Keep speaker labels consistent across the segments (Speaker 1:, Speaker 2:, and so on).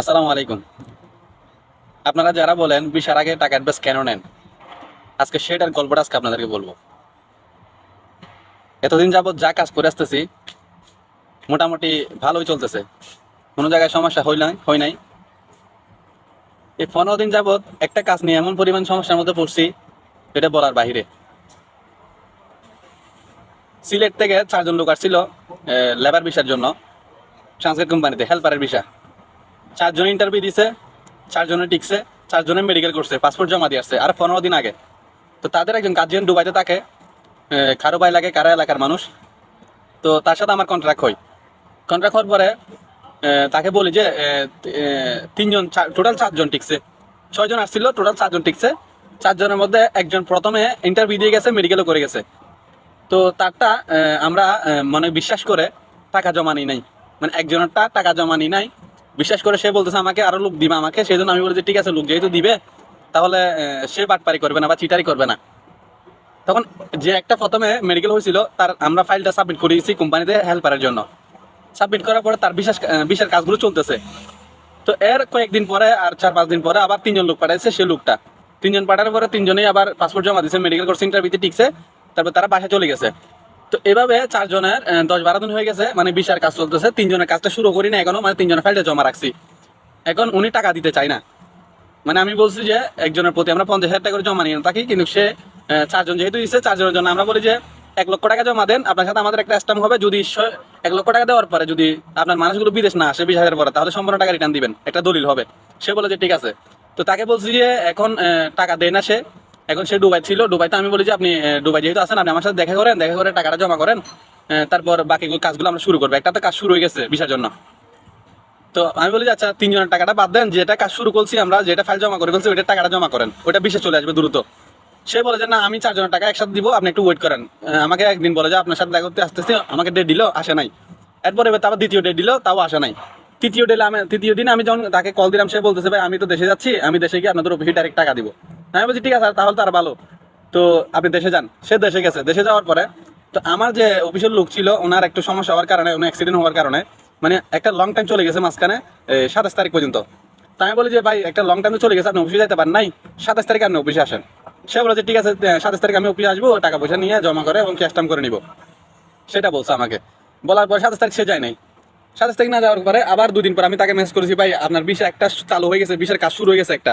Speaker 1: আসসালামু আলাইকুম। আপনারা যারা বলেন বিশার আগে টাকা অ্যাডভান্স কেন নেন, আজকে সেটার গল্পটা আজকে আপনাদেরকে বলব। এতদিন যাবৎ যা কাজ করে আসতেছি, মোটামুটি ভালোই চলতেছে। কোনো জায়গায় সমস্যা হই নাই হয় নাই। এই পনেরো দিন যাবৎ একটা কাজ নিয়ে এমন পরিমাণ সমস্যার মধ্যে পড়ছি, এটা বলার বাহিরে। সিলেট থেকে চারজন লোক আসছিল লেবার ভিসার জন্য ট্রান্সলেট কোম্পানিতে হেল্পারের ভিসা চারজন ইন্টারভিউ দিছে, চারজনে টিকছে, চারজনে মেডিকেল করছে পাসপোর্ট জমা দিয়ে আসছে, আর পনেরো দিন আগে। তো তাদের একজন গার্জিয়ান ডুবাইতে থাকে কারও বাই লাগে, কারও এলাকার মানুষ। তো তার সাথে আমার কন্ট্রাক্ট হয়। কন্ট্রাক্ট হওয়ার পরে তাকে বলি যে তিনজন টোটাল চারজন টিকছে। ছয়জন আসছিল টোটাল চারজন টিকছে। চারজনের মধ্যে একজন প্রথমে ইন্টারভিউ দিয়ে গেছে মেডিকেলও করে গেছে। তো তারটা আমরা মানে বিশ্বাস করে টাকা জমা নিই নাই। মানে একজনেরটা টাকা জমা নিই নাই। বিশ্বাস করে সে বলতেছে, আমাকে আরও লোক দিবে আমাকে। সেই জন্য আমি বলেছি, ঠিক আছে লোক যেহেতু দিবে, তাহলে সে বাটপারি করবে না বা চিটারি করবে না। তখন যে একটা প্রথমে মেডিকেল হয়েছিল, তার আমরা ফাইলটা সাবমিট করিয়েছি কোম্পানিতে হেল্পারের জন্য। সাবমিট করার পরে তার বিশেষ বিশেষ কাজগুলো চলতেছে। তো এর কয়েকদিন পরে আর চার পাঁচ দিন পরে আবার তিনজন লোক পাঠাইছে সে লোকটা তিনজন পাঠানোর পরে তিনজনেই আবার পাসপোর্ট জমা দিয়েছে মেডিকেল কোর্স ইন্টারভিউতে টিকছে, তারপর তারা বাসায় চলে গেছে। তো এভাবে চারজনের দশ বারো দিন হয়ে গেছে মানে বিশার কাজ চলতেছে। তিনজনের কাজটা শুরু করি না এখনও মানে তিনজনের ফাইলটা জমা রাখছি। এখন উনি টাকা দিতে চায় না। মানে আমি বলছি যে, একজনের প্রতি আমরা পঞ্চাশ হাজার টাকা করে জমা নিয়ে থাকি, কিন্তু সে চারজন যেহেতু দিচ্ছে চারজনের জন্য আমরা বলি যে, এক লক্ষ টাকা জমা দেন, আপনার সাথে আমাদের একটা স্ট্যাম্প হবে, যদি এক লক্ষ টাকা দেওয়ার পরে যদি আপনার মানুষগুলো বিদেশ না আসে, বিশ হাজার পরে, তাহলে সম্পূর্ণ টাকা রিটার্ন দিবেন। একটা দলিল হবে। সে বলে যে, ঠিক আছে। তো তাকে বলছি যে, এখন টাকা দেয় না সে। এখন সে দুবাই ছিল, দুবাইতে আমি বলি যে আপনি দুবাই যেহেতু আছেন, আপনি আমার সাথে দেখা করেন, দেখা করে টাকাটা জমা করেন তারপর বাকি কাজগুলো আমরা শুরু করব। একটা তো কাজ শুরু হয়ে গেছে বিশার জন্য। তো আমি বলি আচ্ছা তিনজনের টাকাটা বাদ দেন, যেটা কাজ শুরু করছি আমরা, যেটা ফাইল জমা করে ফেলছি, ওইটা টাকাটা জমা করেন ওটা বিশেষ চলে আসবে দ্রুত। সে বলে যে, না, আমি চারজনের টাকা একসাথে দিব, আপনি একটু ওয়েট করেন। আমাকে একদিন বলে যে, আপনার সাথে দেখা করতে আসতেছি, আমাকে ডেট দিল, আসে নাই। এরপর এবার তারপর দ্বিতীয় ডেট দিল, তাও আসে নাই। তৃতীয় ডেলে আমি, তৃতীয় দিন আমি যখন তাকে কল দিলাম, সে বলতেছে, ভাই, আমি তো দেশে যাচ্ছি, আমি দেশে গিয়ে আপনাদের অফিসে ডাইরেক্ট টাকা দিব। আমি বলছি, ঠিক আছে তাহলে তার ভালো। তো আপনি দেশে যান। সে দেশে গেছে। দেশে যাওয়ার পরে, তো আমার যে অফিসের লোক ছিল, ওনার একটু সমস্যা হওয়ার কারণে ওনার অ্যাক্সিডেন্ট হওয়ার কারণে মানে একটা লং টাইম চলে গেছে মাঝখানে সাতাশ তারিখ পর্যন্ত। তাই আমি বলি যে, ভাই, একটা লং টাইম চলে গেছে, আপনি অফিসে যেতে পারেন নাই। সাতাশ তারিখে আপনি অফিসে আসেন। সে বলে যে, ঠিক আছে সাতাশ তারিখ আমি অফিসে আসব, টাকা পয়সা নিয়ে জমা করে এবং ক্যাশ টাইম করে নিব। সেটা বলছে আমাকে। বলার পর সাতাশ তারিখ সে যায় নাই। সাতাশ তারিখ না যাওয়ার পরে আবার দুদিন পর আমি তাকে মেসেজ করেছি, ভাই, আপনার বিষয় একটা চালু হয়ে গেছে, বিষয়ের কাজ শুরু হয়ে গেছে একটা।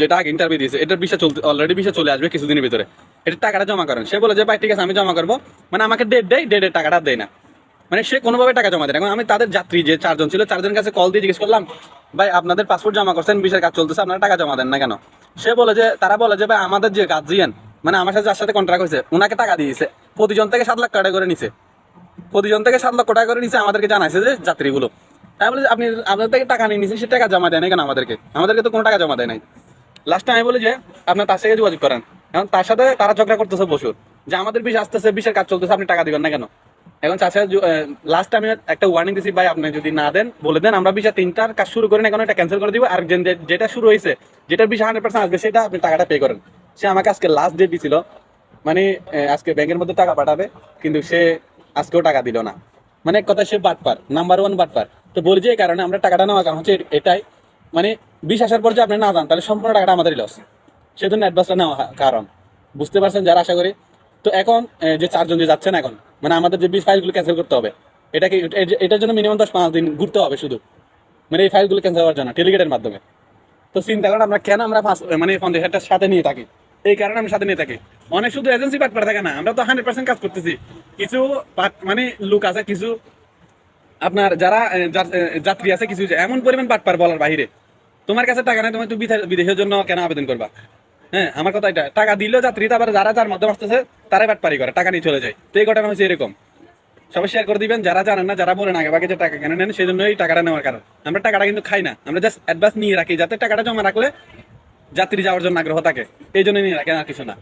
Speaker 1: যেটা আগে ইন্টারভিউ দিয়েছে, এটার বিষয় চলতে অলরেডি বিষয় চলে আসবে কিছুদিনের ভিতরে। এটা টাকাটা জমা করেন। সে বলে যে, ভাই, ঠিক আছে, আমি জমা করব। মানে আমাকে ডেট দেয় ডেটের টাকাটা দেয় না। মানে সে কোনোভাবে টাকা জমা দেয় এখন আমি তাদের যাত্রী যে চারজন ছিল, চারজনের কাছে কল দিয়ে জিজ্ঞেস করলাম, ভাই, আপনাদের পাসপোর্ট জমা করছেন বিষয়ের কাজ চলতেছে, আপনারা টাকা জমা দেন না কেন? সে বলে যে, তারা বলে যে, ভাই, আমাদের যে কাজ দিয়েন মানে আমার সাথে, যার সাথে কন্ট্রাক্ট হয়েছে ওনাকে টাকা দিয়েছে। প্রতিজন থেকে সাত লাখ টাকা করে নিছে। প্রতিজন থেকে সাত লক্ষ টাকা করে নিছে, আমাদেরকে জানাইছে যে, যাত্রীগুলো। তাই বলে আপনি আপনার থেকে টাকা নিয়ে নিছেন সে টাকা জমা দেয় না কেন আমাদেরকে? আমাদেরকে তো কোনো টাকা জমা দেয় নাই। লাস্টে আমি বলি যে, আপনার তার সাথে যোগাযোগ করেন। এখন তার সাথে তারা ঝগড়া করতেছে বসুর। যে আমাদের বিষ আসতেছে, বিষের কাজ চলতেছে, আপনি টাকা দিবেন না কেন? এখন সাথে লাস্ট আমি একটা ওয়ার্নিং দিছি, ভাই, আপনি যদি না দেন, বলে দেন, আমরা বিষয় তিনটার কাজ শুরু করেন, এখন এটা ক্যান্সেল করে দিব। আর যেটা শুরু হয়েছে, যেটার বিষয় হান্ড্রেড পার্সেন্ট আসবে, সেটা আপনি টাকাটা পে করেন। সে আমাকে আজকে লাস্ট ডেট দিছিল। মানে আজকে ব্যাংকের মধ্যে টাকা পাঠাবে, কিন্তু সে আজকেও টাকা দিল না। মানে এক কথা সে বাটপার নাম্বার ওয়ান বাটপার। তো বলি যে কারণে আমরা টাকাটা নেওয়া কারণ হচ্ছে এটাই। মানে বিশ আসার পর যে আপনি না যান, তাহলে সম্পূর্ণ টাকাটা আমাদেরই লস সেজন্য অ্যাডভান্সটা নেওয়া কারণ। বুঝতে পারছেন যারা আশা করি? তো এখন যে চারজন যে যাচ্ছেন এখন মানে আমাদের যে বিশ ফাইলগুলো ক্যান্সেল করতে হবে, এটাকে এটার জন্য মিনিমাম দশ পাঁচ দিন ঘুরতে হবে শুধু। মানে এই ফাইলগুলো ক্যান্সেল হওয়ার জন্য টেলিগেটের মাধ্যমে। তো চিন্তা করেন আমরা কেন আমরা মানে পঞ্চাশ হাজারটার সাথে নিয়ে থাকি? এই কারণে আমি সাথে নিয়ে থাকি। অনেক শুধু এজেন্সি পাট করে থাকে না, আমরা তো হান্ড্রেড পার্সেন্ট কাজ করতেছি। কিছু পাট- মানে লোক আছে, কিছু আপনার যারা যাত্রী আছে কিছু এমন পরিমাণ পাটপার বলার বাইরে তোমার কাছে টাকা নাই, তুমি তুমি বিদেশের জন্য কেন আবেদন করবা? হ্যাঁ আমার কথা এটা। টাকা দিলেও যাত্রী তারপরে যারা যার মাধ্যমে আসতেছে তারাই বাটপারি করে, টাকা নিয়ে চলে যায়। তো এই ঘটনা হচ্ছে এরকম। সবাই শেয়ার করে দিবেন, যারা জানেন না, যারা বলেন আগে বাকি যে টাকা কেন নেন সেই জন্য এই টাকাটা নেওয়ার কারণ। আমরা টাকাটা কিন্তু খাই না, আমরা জাস্ট অ্যাডভান্স নিয়ে রাখি, যাতে টাকাটা জমা রাখলে যাত্রী যাওয়ার জন্য আগ্রহ থাকে। এই জন্য নিয়ে রাখেন আর কিছু না।